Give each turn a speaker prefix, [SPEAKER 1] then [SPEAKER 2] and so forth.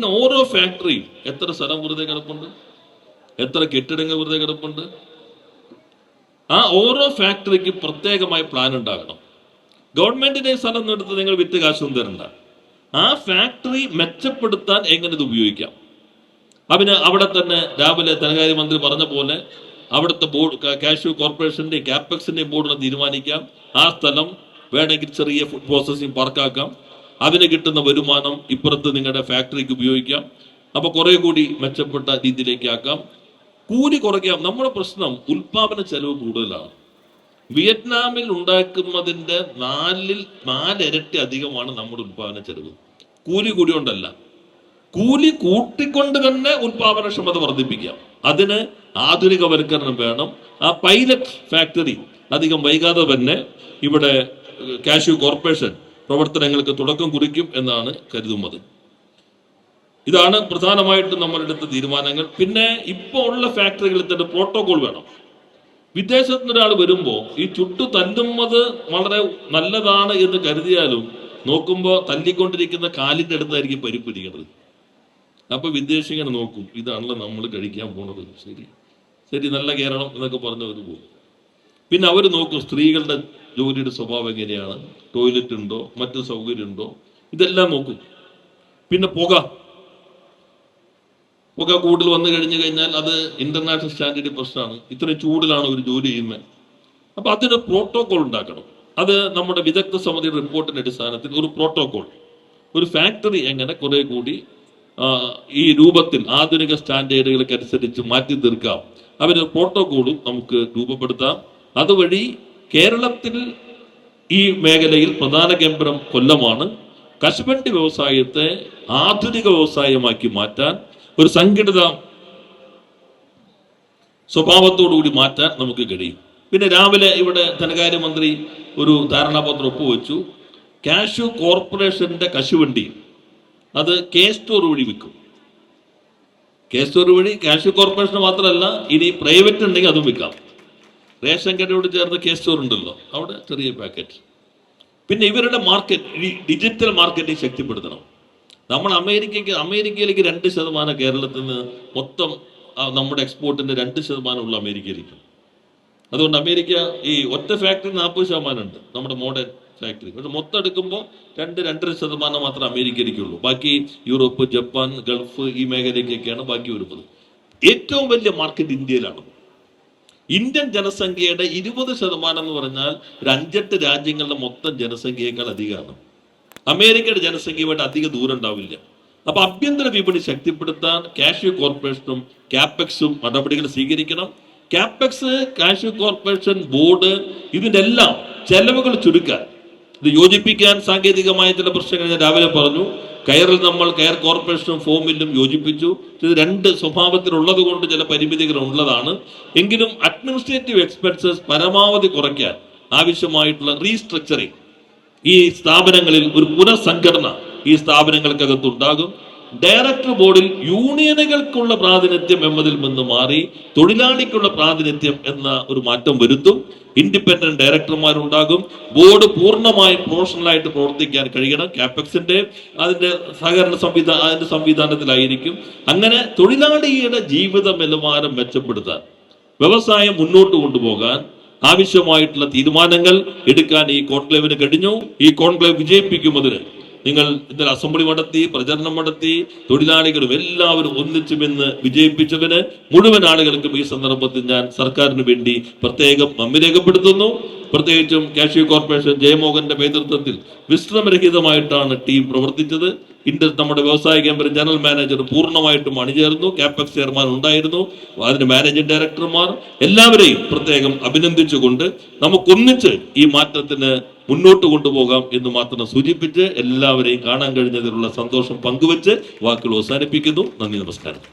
[SPEAKER 1] പിന്നെ ഓരോ ഫാക്ടറി എത്ര സ്ഥലം വെറുതെ കിടപ്പുണ്ട്? എത്ര കെട്ടിടങ്ങൾ വെറുതെ കിടപ്പുണ്ട്? ആ ഓരോ ഫാക്ടറിക്ക് പ്രത്യേകമായി പ്ലാൻ ഉണ്ടാകണം. ഗവൺമെന്റിന്റെ സ്ഥലം എടുത്ത് നിങ്ങൾ വിറ്റ് കാശൊന്നും തരണ്ട. ആ ഫാക്ടറി മെച്ചപ്പെടുത്താൻ എങ്ങനെ ഇത് ഉപയോഗിക്കാം? അതിന് അവിടെ തന്നെ രാവിലെ ധനകാര്യ മന്ത്രി പറഞ്ഞ പോലെ അവിടുത്തെ ബോർഡ് കാഷ്യൂ കോർപ്പറേഷന്റെ ക്യാപെക്സിന്റെ ബോർഡിനെ തീരുമാനിക്കാം. ആ സ്ഥലം വേണമെങ്കിൽ ചെറിയ ഫുഡ് പ്രോസസ്സിംഗ് പാർക്കാക്കാം അതിന് കിട്ടുന്ന വരുമാനം ഇപ്പുറത്ത് നിങ്ങളുടെ ഫാക്ടറിക്ക് ഉപയോഗിക്കാം. അപ്പൊ കുറെ കൂടി മെച്ചപ്പെട്ട രീതിയിലേക്ക് ആക്കാം കൂലി കുറയ്ക്കാം. നമ്മുടെ പ്രശ്നം ഉൽപാദന ചെലവ് കൂടുതലാണ്. വിയറ്റ്നാമിൽ ഉണ്ടാക്കുന്നതിന്റെ നാലിൽ നാലിരട്ടി അധികമാണ് നമ്മുടെ ഉൽപാദന ചെലവ്. കൂലി കൂടിയോണ്ടല്ല. കൂലി കൂട്ടിക്കൊണ്ട് തന്നെ ഉൽപാദനക്ഷമത വർദ്ധിപ്പിക്കാം. അതിന് ആധുനികവൽക്കരണം വേണം. ആ പൈലറ്റ് ഫാക്ടറി അധികം വൈകാതെ തന്നെ ഇവിടെ കാഷ്യൂ കോർപ്പറേഷൻ പ്രവർത്തനങ്ങൾക്ക് തുടക്കം കുറിക്കും എന്നാണ് കരുതുന്നത്. ഇതാണ് പ്രധാനമായിട്ടും നമ്മളെടുത്ത തീരുമാനങ്ങൾ. പിന്നെ ഇപ്പോൾ ഉള്ള ഫാക്ടറികളിൽ തന്നെ പ്രോട്ടോകോൾ വേണം. വിദേശത്ത് നിന്ന് ഒരാൾ വരുമ്പോൾ ഈ ചുട്ടു തല്ലുന്നത് വളരെ നല്ലതാണ് എന്ന് കരുതിയാലും നോക്കുമ്പോൾ തല്ലിക്കൊണ്ടിരിക്കുന്ന കാലിന്റെ അടുത്തായിരിക്കും പരിപ്പിരിക്കുന്നത്. അപ്പൊ വിദേശിങ്ങനെ നോക്കും ഇതാണല്ലോ നമ്മൾ കഴിക്കാൻ പോണത്. ശരി. ശരി നല്ല കേരളം എന്നൊക്കെ പറഞ്ഞവർ പോകും. പിന്നെ അവർ നോക്കും സ്ത്രീകളുടെ ജോലിയുടെ സ്വഭാവം എങ്ങനെയാണ്? ടോയ്ലറ്റ് ഉണ്ടോ? മറ്റു സൗകര്യം ഉണ്ടോ ഇതെല്ലാം നോക്കും. പിന്നെ പുക. പുക കൂടുതൽ വന്നു കഴിഞ്ഞു കഴിഞ്ഞാൽ അത് ഇന്റർനാഷണൽ സ്റ്റാൻഡേർഡ് പ്രശ്നമാണ്. ഇത്രയും ചൂടിലാണ് ഒരു ജോലി ചെയ്യുന്നത് അപ്പൊ അതിന് പ്രോട്ടോകോൾ ഉണ്ടാക്കണം. അത് നമ്മുടെ വിദഗ്ധ സമിതിയുടെ റിപ്പോർട്ടിന്റെ അടിസ്ഥാനത്തിൽ ഒരു പ്രോട്ടോകോൾ ഒരു ഫാക്ടറി എങ്ങനെ കുറെ കൂടി ഈ രൂപത്തിൽ ആധുനിക സ്റ്റാൻഡേർഡുകൾക്ക് അനുസരിച്ച് മാറ്റി തീർക്കാം അവർ പ്രോട്ടോകോളും നമുക്ക് രൂപപ്പെടുത്താം. അതുവഴി കേരളത്തിൽ ഈ മേഖലയിൽ പ്രധാന കേന്ദ്രം കൊല്ലമാണ്. കശുവണ്ടി വ്യവസായത്തെ ആധുനിക വ്യവസായമാക്കി മാറ്റാൻ ഒരു സംഘടിത സ്വഭാവത്തോടുകൂടി മാറ്റാൻ നമുക്ക് കഴിയും. പിന്നെ രാവിലെ ഇവിടെ ധനകാര്യമന്ത്രി ഒരു ധാരണാപത്രം ഒപ്പുവെച്ചു. കാഷു കോർപ്പറേഷന്റെ കശുവണ്ടി അത് കെ സ്റ്റോർ വഴി വിൽക്കും. കെ സ്റ്റോർ വഴി കാഷു കോർപ്പറേഷൻ മാത്രമല്ല ഇനി പ്രൈവറ്റ് ഉണ്ടെങ്കിൽ അതും വിൽക്കാം. റേഷൻ കടയോട് ചേർന്ന് കെ സ്റ്റോർ ഉണ്ടല്ലോ അവിടെ ചെറിയ പാക്കറ്റ്. പിന്നെ ഇവരുടെ മാർക്കറ്റ് ഡിജിറ്റൽ മാർക്കറ്റിംഗ് ശക്തിപ്പെടുത്തണം. നമ്മൾ അമേരിക്കയ്ക്ക് അമേരിക്കയിലേക്ക് രണ്ട് ശതമാനം കേരളത്തിൽ നിന്ന് മൊത്തം നമ്മുടെ എക്സ്പോർട്ടിന്റെ രണ്ട് ശതമാനം ഉള്ള അമേരിക്കയിലേക്ക്. അതുകൊണ്ട് അമേരിക്ക ഈ ഒറ്റ ഫാക്ടറി നാൽപ്പത് ശതമാനം ഉണ്ട് നമ്മുടെ മോഡേൺ ഫാക്ടറി പക്ഷെ മൊത്തം എടുക്കുമ്പോൾ രണ്ട് രണ്ടര ശതമാനം മാത്രമേ അമേരിക്കയിലേക്കുള്ളൂ. ബാക്കി യൂറോപ്പ് ജപ്പാൻ ഗൾഫ് ഈ മേഖലയ്ക്കൊക്കെയാണ് ബാക്കി വരുന്നത്. ഏറ്റവും വലിയ മാർക്കറ്റ് ഇന്ത്യയിലാണ്. ഇന്ത്യൻ ജനസംഖ്യയുടെ ഇരുപത് ശതമാനം എന്ന് പറഞ്ഞാൽ ഒരു അഞ്ചെട്ട് രാജ്യങ്ങളുടെ മൊത്തം ജനസംഖ്യയേക്കാൾ അധികമാണ്. അമേരിക്കയുടെ ജനസംഖ്യയുമായിട്ട് അധിക ദൂരം ഉണ്ടാവില്ല. അപ്പൊ ആഭ്യന്തര വിപണി ശക്തിപ്പെടുത്താൻ കാഷ്യൂ കോർപ്പറേഷനും ക്യാപെക്സും നടപടികൾ സ്വീകരിക്കണം. ക്യാപെക്സ് കാഷ്യൂ കോർപ്പറേഷൻ ബോർഡ് ഇതിന്റെ എല്ലാം ചെലവുകൾ ചുരുക്കാൻ. ഇത് യോജിപ്പിക്കാൻ സാങ്കേതികമായ ചില പ്രശ്നങ്ങൾ ഞാൻ രാവിലെ പറഞ്ഞു. കയറിൽ നമ്മൾ കയർ കോർപ്പറേഷനും ഫോമിലും യോജിപ്പിച്ചു. ഇത് രണ്ട് സ്വഭാവത്തിലുള്ളത് കൊണ്ട് ചില പരിമിതികൾ ഉള്ളതാണ്. എങ്കിലും അഡ്മിനിസ്ട്രേറ്റീവ് എക്സ്പെൻസസ് പരമാവധി കുറയ്ക്കാൻ ആവശ്യമായിട്ടുള്ള റീസ്ട്രക്ചറിങ് ഈ സ്ഥാപനങ്ങളിൽ ഒരു പുനഃസംഘടന ഈ സ്ഥാപനങ്ങൾക്കകത്തുണ്ടാകും ഡയറക്ടർ ബോർഡിൽ യൂണിയനുകൾക്കുള്ള പ്രാതിനിധ്യം എന്നതിൽ നിന്ന് മാറി തൊഴിലാളിക്കുള്ള പ്രാതിനിധ്യം എന്ന ഒരു മാറ്റം വരുത്തും. ഇൻഡിപെൻഡന്റ് ഡയറക്ടർമാരുണ്ടാകും. ബോർഡ് പൂർണമായി പ്രൊഫഷണലായിട്ട് പ്രവർത്തിക്കാൻ കഴിയണം. ക്യാപെക്സിന്റെ അതിന്റെ സഹകരണ സംവിധാന അതിന്റെ സംവിധാനത്തിലായിരിക്കും. അങ്ങനെ തൊഴിലാളിയുടെ ജീവിത നിലവാരം മെച്ചപ്പെടുത്താൻ വ്യവസായം മുന്നോട്ട് കൊണ്ടുപോകാൻ ആവശ്യമായിട്ടുള്ള തീരുമാനങ്ങൾ എടുക്കാൻ ഈ കോൺക്ലേവിന് കഴിഞ്ഞു. ഈ കോൺക്ലേവ് വിജയിപ്പിക്കുന്നതിന് നിങ്ങൾ ഇന്നലെ അസംബ്ലി നടത്തി പ്രചരണം നടത്തി തൊഴിലാളികളും എല്ലാവരും ഒന്നിച്ചുമെന്ന് വിജയിപ്പിച്ചവന് മുഴുവൻ ആളുകൾക്കും ഈ സന്ദർഭത്തിൽ ഞാൻ സർക്കാരിന് വേണ്ടി പ്രത്യേകം നന്ദി രേഖപ്പെടുത്തുന്നു. പ്രത്യേകിച്ചും കാഷ്യൂ കോർപ്പറേഷൻ ജയമോഹന്റെ നേതൃത്വത്തിൽ വിശ്രമരഹിതമായിട്ടാണ് ടീം പ്രവർത്തിച്ചത്. ഇന്ത്യ നമ്മുടെ വ്യവസായ കേന്ദ്രം ജനറൽ മാനേജർ പൂർണമായിട്ടും അണിചേർന്നു. ക്യാപെക്സ് ചെയർമാൻ ഉണ്ടായിരുന്നു. അതിന് മാനേജിംഗ് ഡയറക്ടർമാർ എല്ലാവരെയും പ്രത്യേകം അഭിനന്ദിച്ചുകൊണ്ട് നമുക്കൊന്നിച്ച് ഈ മാറ്റത്തിന് മുന്നോട്ട് കൊണ്ടുപോകാം എന്ന് മാത്രം സൂചിപ്പിച്ച് എല്ലാവരെയും കാണാൻ കഴിഞ്ഞതിലുള്ള സന്തോഷം പങ്കുവച്ച് വാക്കുകൾ അവസാനിപ്പിക്കുന്നു. നന്ദി നമസ്കാരം.